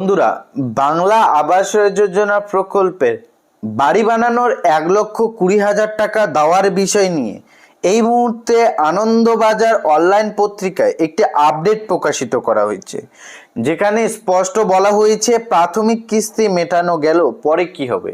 বন্ধুরা, বাংলা আবাস যোজনা প্রকল্পের বাড়ি বানানোর এক লক্ষ কুড়ি হাজার টাকা দেওয়ার বিষয় নিয়ে এই মুহূর্তে আনন্দবাজার অনলাইন পত্রিকায় একটি আপডেট প্রকাশিত করা হয়েছে। যেখানে স্পষ্ট বলা হয়েছে, প্রাথমিক কিস্তি মেটানো গেল, পরে কি হবে?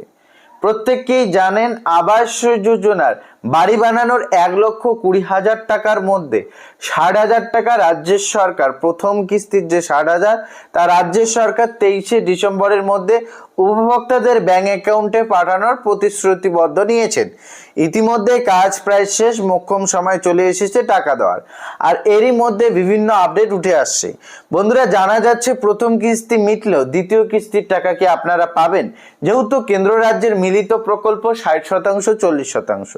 প্রত্যেককেই জানেন, আবাস যোজনার বাড়ি বানানোর এক লক্ষ কুড়ি হাজার টাকার মধ্যে ষাট হাজার টাকা রাজ্যের সরকার, প্রথম কিস্তির যে ষাট হাজার, তা রাজ্যের সরকার তেইশে ডিসেম্বরের মধ্যে উপভোক্তাদের ব্যাংক অ্যাকাউন্টে পাঠানোর প্রতিশ্রুতিবদ্ধ নিয়েছেন। ইতিমধ্যে কাজ প্রায় শেষ, মোক্ষম সময় চলে এসেছে টাকা দেওয়ার। আর এরই মধ্যে বিভিন্ন আপডেট উঠে আসছে। বন্ধুরা, জানা যাচ্ছে প্রথম কিস্তি মিটলেও দ্বিতীয় কিস্তির টাকা কি আপনারা পাবেন? যেহেতু কেন্দ্র রাজ্যের মিলিত প্রকল্প ষাট শতাংশ, চল্লিশ শতাংশ।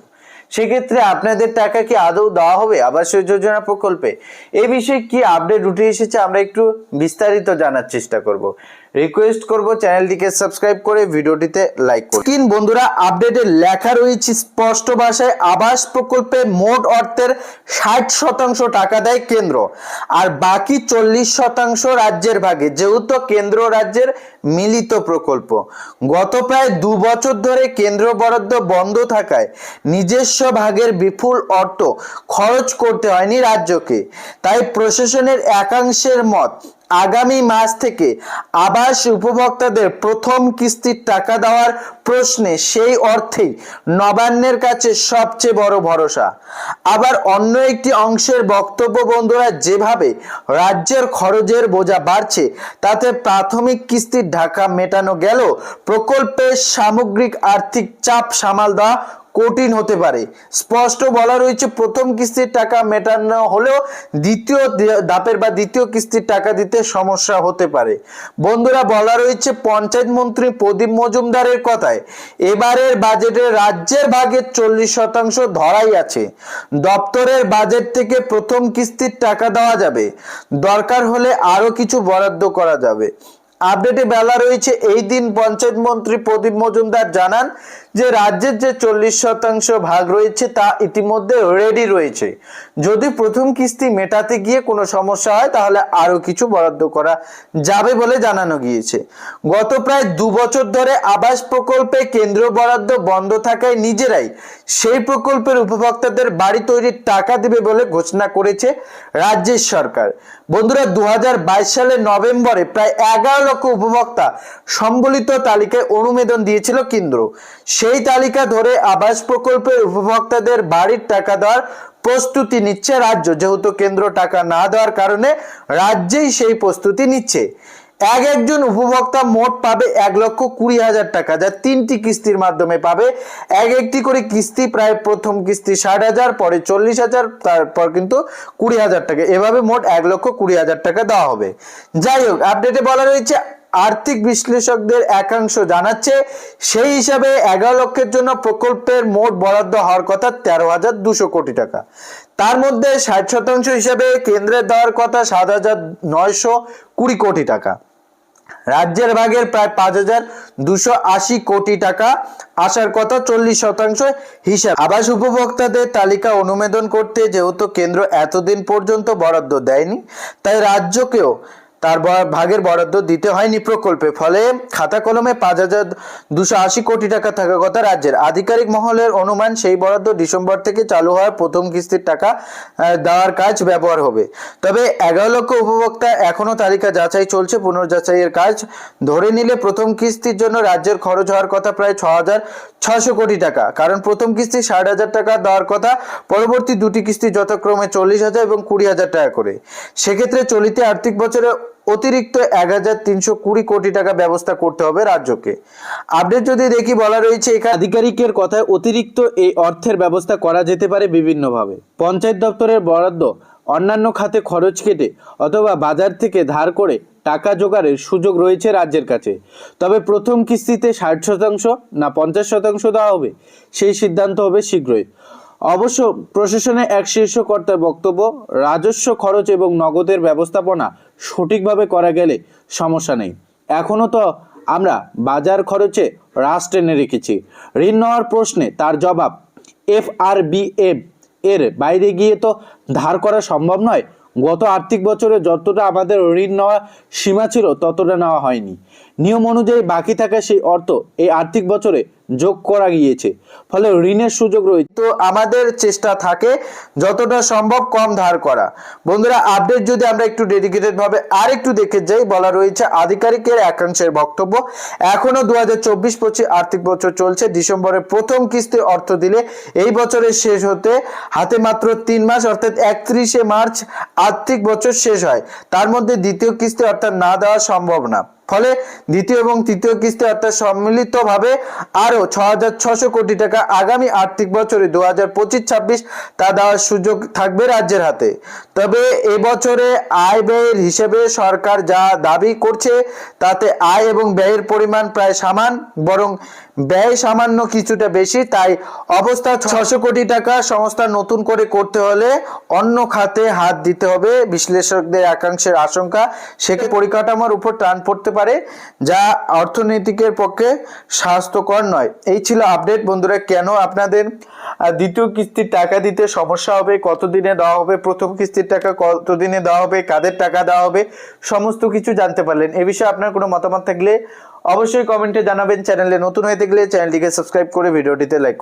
সেক্ষেত্রে আপনাদের টাকা কি আদৌ দেওয়া হবে আবাস যোজনা প্রকল্পে? এ বিষয়ে কি আপডেট উঠে এসেছে আমরা একটু বিস্তারিত জানার চেষ্টা করব। রিকোয়েস্ট করব চ্যানেলটিকে সাবস্ক্রাইব করে ভিডিওটিতে লাইক করুন। তিন বন্ধুরা আপডেটে লেখা রয়েছে, স্পষ্ট ভাষায় আবাস প্রকল্পে মোট অর্থের ষাট শতাংশ টাকা দেয় কেন্দ্র। আর বাকি চল্লিশ শতাংশ রাজ্যের ভাগে, যেহেতু কেন্দ্র রাজ্যের মিলিত প্রকল্প। গত প্রায় দু বছর ধরে কেন্দ্র বরাদ্দ বন্ধ থাকায় নিজস্ব ভাগের বিপুল অর্থ খরচ করতে হয়নি রাজ্যকে। তাই প্রশাসনের একাংশের মত আগামী মাস থেকে আবাস উপভোক্তাদের প্রথম কিস্তির টাকা দেওয়ার প্রশ্নে সেই অর্থেই নবান্নের কাছে সবচেয়ে বড় ভরসা। আবার অন্য একটি অংশের বক্তব্য বন্ধুরা, যেভাবে রাজ্যের খরচের বোঝা বাড়ছে, তাতে প্রাথমিক কিস্তির ঢাকা মেটানো গেল প্রকল্পের সামগ্রিক আর্থিক চাপ সামাল দেওয়া কঠিন হতে পারে। স্পষ্ট বলা রয়েছে, প্রথম কিস্তির টাকা মেটানো হলেও দ্বিতীয় ধাপের বা দ্বিতীয় কিস্তির টাকা দিতে সমস্যা হতে পারে। বন্ধুরা, বলা রয়েছে, পঞ্চায়েত মন্ত্রী প্রদীপ মজুমদারের কথায়, এবারের বাজেটে রাজ্যের ভাগের চল্লিশ শতাংশ ধরাই আছে। দপ্তরের বাজেট থেকে প্রথম কিস্তির টাকা দেওয়া যাবে। দরকার হলে আরও কিছু বরাদ্দ করা যাবে। আপডেটে বেলা রয়েছে, এই দিন পঞ্চায়েত মন্ত্রী প্রদীপ মজুমদার জানান যে রাজ্যের যে চল্লিশ শতাংশ ভাগ রয়েছে তা ইতিমধ্যে রেডি রয়েছে। যদি প্রথম কিস্তি মেটাতে গিয়ে কোনো সমস্যা হয়, তাহলে আরও কিছু বরাদ্দ করা যাবে বলে জানানো গিয়েছে। গত প্রায় দু বছর ধরে আবাস প্রকল্পে কেন্দ্র বরাদ্দ বন্ধ থাকায় নিজেরাই সেই প্রকল্পের উপভোক্তাদের বাড়ি তৈরির টাকা দেবে বলে ঘোষণা করেছে রাজ্যের সরকার। বন্ধুরা দু হাজার বাইশ সালের নভেম্বরে প্রায় এগারো লক্ষ উপভোক্তা সম্বলিত তালিকায় অনুমোদন দিয়েছিল কেন্দ্র। সেই তালিকা ধরে আবাস প্রকল্পের উপভোক্তাদের বাড়ির টাকা দেওয়ার প্রস্তুতি নিচ্ছে রাজ্য। যেহেতু কেন্দ্র টাকা না দেওয়ার কারণে রাজ্যেই সেই প্রস্তুতি নিচ্ছে। এক একজন উপভোক্তা মোট পাবে এক লক্ষ কুড়ি হাজার টাকা, যা তিনটি কিস্তির মাধ্যমে পাবে। এক একটি করে কিস্তি প্রায় প্রথম কিস্তি ষাট হাজার, পরে চল্লিশ হাজার, তারপর কিন্তু কুড়ি হাজার টাকা। এভাবে মোট এক লক্ষ কুড়ি হাজার টাকা দেওয়া হবে। যাই হোক আপডেটে বলা রয়েছে আর্থিক বিশ্লেষকদের একাংশ জানাচ্ছে, সেই হিসাবে এগারো লক্ষের জন্য প্রকল্পের মোট বরাদ্দ হওয়ার কথা তেরো হাজার দুশো কোটি টাকা। তার মধ্যে ষাট শতাংশ হিসাবে কেন্দ্রের দেওয়ার কথা সাত হাজার নয়শো কুড়ি কোটি টাকা। রাজ্যের ভাগের প্রায় পাঁচ হাজার দুশো আশি কোটি টাকা আসার কথা চল্লিশ শতাংশ হিসাব। আবাস উপভোক্তাদের তালিকা অনুমোদন করতে যেহেতু কেন্দ্র এতদিন পর্যন্ত বরাদ্দ দেয়নি, তাই রাজ্যকেও তার ভাগের বরাদ্দ দিতে হয়নি প্রকল্পে, ফলে খাতা কলমে পাঁচ হাজার দুশো আশি কোটি টাকা থাকার কথা রাজ্যের আধিকারিক মহলের অনুমান সেই বরাদ্দ ডিসেম্বর থেকে চালু হওয়ার প্রথম কিস্তির টাকা দেওয়ার কাজ ব্যবহার হবে। তবে এগারো লক্ষ উপভোক্তা এখনও তালিকা যাচাই চলছে, পুনর্যাচাইয়ের কাজ ধরে নিলে প্রথম কিস্তির জন্য রাজ্যের খরচ হওয়ার কথা প্রায় ছ হাজার ছশো কোটি টাকা। কারণ প্রথম কিস্তি ষাট হাজার টাকা দেওয়ার কথা, পরবর্তী দুটি কিস্তি যথাক্রমে চল্লিশ হাজার এবং কুড়ি হাজার টাকা করে। সেক্ষেত্রে চলিত আর্থিক বছরে অতিরিক্ত এক হাজার তিনশো কুড়ি কোটি টাকা ব্যবস্থা করতে হবে রাজ্যকে। আপডেট যদি দেখি বলা রয়েছে, এখানে আধিকারিকের কথায় অতিরিক্ত এই অর্থের ব্যবস্থা করা যেতে পারে বিভিন্নভাবে। পঞ্চায়েত দপ্তরের বরাদ্দ, অন্যান্য খাতে খরচ কেটে অথবা বাজার থেকে ধার করে টাকা জোগাড়ের সুযোগ রয়েছে রাজ্যের কাছে। তবে প্রথম কিস্তিতে ষাট শতাংশ না পঞ্চাশ শতাংশ দেওয়া হবে, সেই সিদ্ধান্ত হবে শীঘ্রই। অবশ্য প্রশাসনের এক শীর্ষ কর্তার বক্তব্য, রাজস্ব খরচ এবং নগদের ব্যবস্থাপনা সঠিকভাবে করা গেলে সমস্যা নেই। এখনও তো আমরা বাজার খরচে হ্রাস টেনে রেখেছি। ঋণ নেওয়ার প্রশ্নে তার জবাব এফ আর বি এর বাইরে গিয়ে তো ধার করা সম্ভব নয়। গত আর্থিক বছরে যতটা আমাদের ঋণ নেওয়া সীমা ছিল ততটা নেওয়া হয়নি। নিয়ম অনুযায়ী বাকি থাকা সেই অর্থ এই আর্থিক বছরে যোগ করা গিয়েছে। ফলে ঋণের সুযোগ রয়েছে। তো আমাদের চেষ্টা থাকে যতটা সম্ভব কম ধার করা। বন্ধুরা আপডেট যদি আমরা একটু ডেডিকেটেড ভাবে আর একটু দেখে যাই, বলা রয়েছে আধিকারিকের একাংশের বক্তব্য। এখনও দু হাজার চব্বিশ পঁচিশ আর্থিক বছর চলছে। ডিসেম্বরের প্রথম কিস্তি অর্থ দিলে এই বছরের শেষ হতে হাতে মাত্র তিন মাস, অর্থাৎ একত্রিশে মার্চ, আর্থিক বছর শেষ হয়। তার মধ্যে দ্বিতীয় কিস্তি অর্থাৎ না দেওয়া সম্ভব না। ফলে দ্বিতীয় এবং তৃতীয় কিস্তি অর্থাৎ সম্মিলিতভাবে আরও ছ হাজার ছশো কোটি টাকা আগামী আর্থিক বছরে দু হাজার পঁচিশ ছাব্বিশ তা দেওয়ার সুযোগ থাকবে রাজ্যের হাতে। তবে এবছরে আয় ব্যয়ের হিসেবে সরকার যা দাবি করছে তাতে আয় এবং ব্যয়ের পরিমাণ প্রায় সমান, বরং ব্যয় সামান্য কিছুটা বেশি, তাই অবস্থা ছশো কোটি টাকা সংস্থা নতুন করে করতে হলে অন্য খাতে হাত দিতে হবে। বিশ্লেষকদের একাংশের আশঙ্কা সেকে পরিকাঠামোর উপর টান পড়তে পারে যা অর্থনীতিকের পক্ষে স্বাস্থ্যকর নয়। এই ছিল আপডেট। বন্ধুরা, কেন আপনাদের দ্বিতীয় কিস্তির টাকা দিতে সমস্যা হবে? কতদিনে দেওয়া হবে? প্রথম কিস্তির টাকা কতদিনে দেওয়া হবে? কাদের টাকা দেওয়া হবে? সমস্ত কিছু জানতে পারলেন। এ বিষয়ে আপনার কোনো মতামত থাকলে অবশ্যই কমেন্টে জানাবেন। চ্যানেলে নতুন হয়ে থাকলে চ্যানেলটিকে সাবস্ক্রাইব করে ভিডিওটিতে লাইক করুন।